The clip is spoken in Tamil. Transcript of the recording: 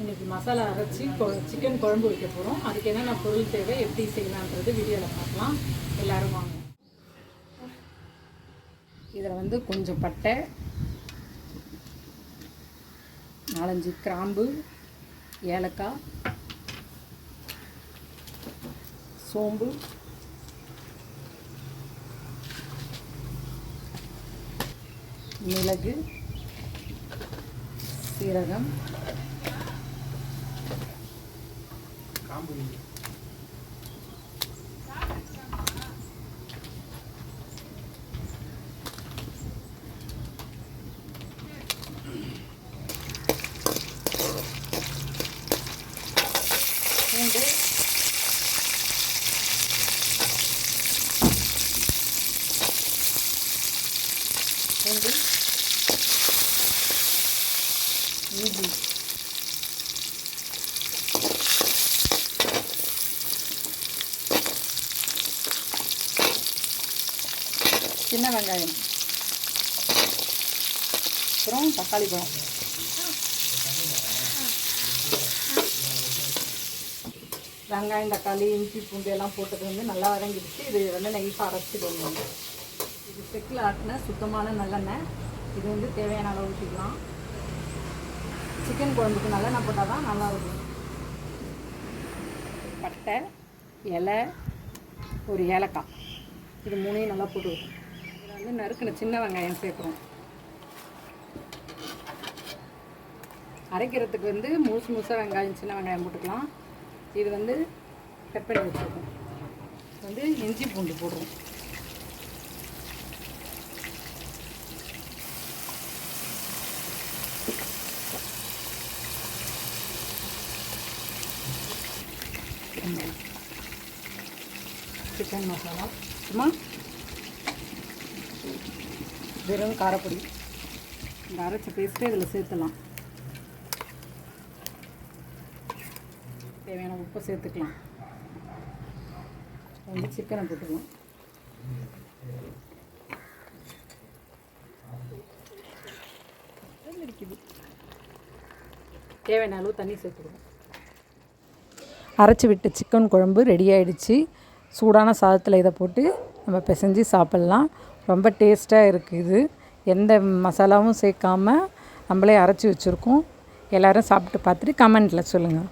இன்னைக்கு மசாலா அரைச்சி சிக்கன் குழம்பு வைக்க போகிறோம் அதுக்கு என்னென்ன பொருள் தேவை எப்படி செய்யலான்றது வீடியோவில் பார்க்கலாம். எல்லோரும் வாங்க. இதில் வந்து கொஞ்சம் பட்டை நாலஞ்சு கிராம்பு ஏலக்காய் சோம்பு மிளகு சீரகம் பூண்டு பூண்டு இஞ்சி சின்ன வெங்காயம். அப்புறம் தக்காளி பழம். வெங்காயம் தக்காளி இஞ்சி பூண்டு எல்லாம் போட்டது வந்து நல்லா வதங்கிடுச்சு. இது வந்து அரைச்சி அரைச்சிடுவோம் இது செக்கில் ஆட்டின சுத்தமான நல்லெண்ணெய். இது வந்து தேவையான அளவு ஊற்றிக்கலாம் சிக்கன் குழம்புக்கு நல்லெண்ணெய் போட்டால் தான் நல்லா இருக்கும். பட்டை இலை ஒரு ஏலக்காய். இது மூணையும் நல்லா போட்டு வைக்கணும் வந்து நறுக்கின சின்ன வெங்காயம் சேர்க்குறோம். அரைக்கிறதுக்கு வந்து முழுசு முழுசாக வெங்காயம் சின்ன வெங்காயம் போட்டுக்கலாம். இது வந்து கட் பண்ணி வச்சுருக்கோம். வந்து இஞ்சி பூண்டு போடுறோம். சிக்கன் மசாலா. சும்மா வெறும் காரப்பொடி. இந்த அரைச்ச பேஸ்ட்டு இதில் சேர்த்துலாம். தேவையான உப்பை சேர்த்துக்கலாம். வந்து சிக்கனை போட்டுக்கலாம். தேவையான அளவு தண்ணி சேர்த்துக்கணும் அரைச்சி விட்ட சிக்கன் குழம்பு ரெடி ஆகிடுச்சி சூடான சாதத்தில் இதை போட்டு நம்ம பிசைஞ்சு சாப்பிட்லாம். ரொம்ப டேஸ்ட்டாக இருக்குது. இது எந்த மசாலாவும் சேர்க்காம நம்மளே அரைச்சி வச்சுருக்கோம். எல்லோரும் சாப்பிட்டு பார்த்துட்டு கமெண்ட்டில் சொல்லுங்கள்